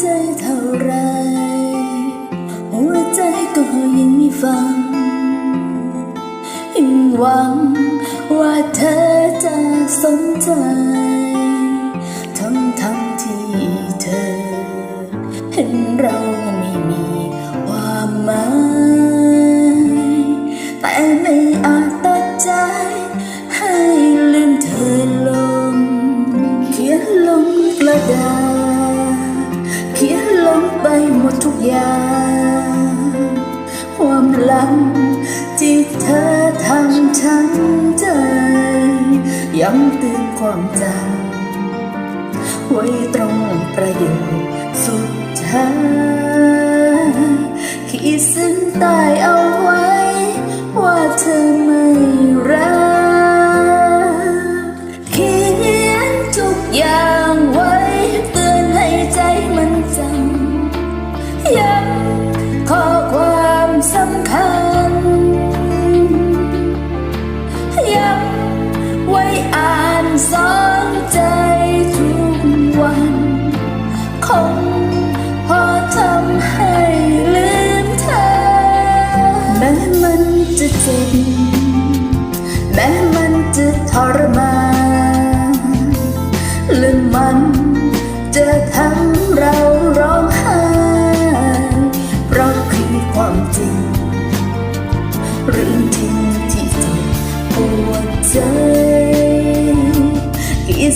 ใจเท่าไร หัวใจก็ยังไม่ฟังยิ่งหวังว่าเธอจะสนใจ ยางความหลังที่เธอทำฉันใจ ย้ำเตือนความจำไว้ตรงประโยคสุดท้ายขีดเส้นใต้เอา แม้มันจะทรมานและมันจะทำเราร้องไห้เพราะคือความจริงเรื่องจริงที่เจ็บปวดใจขี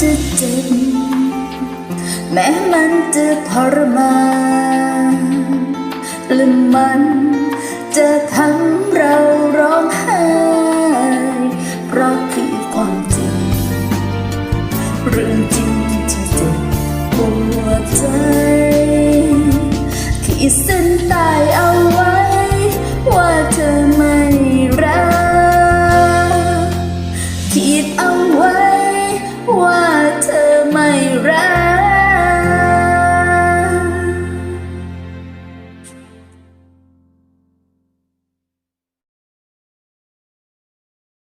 จะเจ็บ แม้มันจะทรมานรือมันจะทำเราร้องไห้ เพราะคือความจริง เรื่องจริงที่เจ็บปวดใจขีดเส้นตายเอาไว้ ว่าเธอไม่รักขีดเอา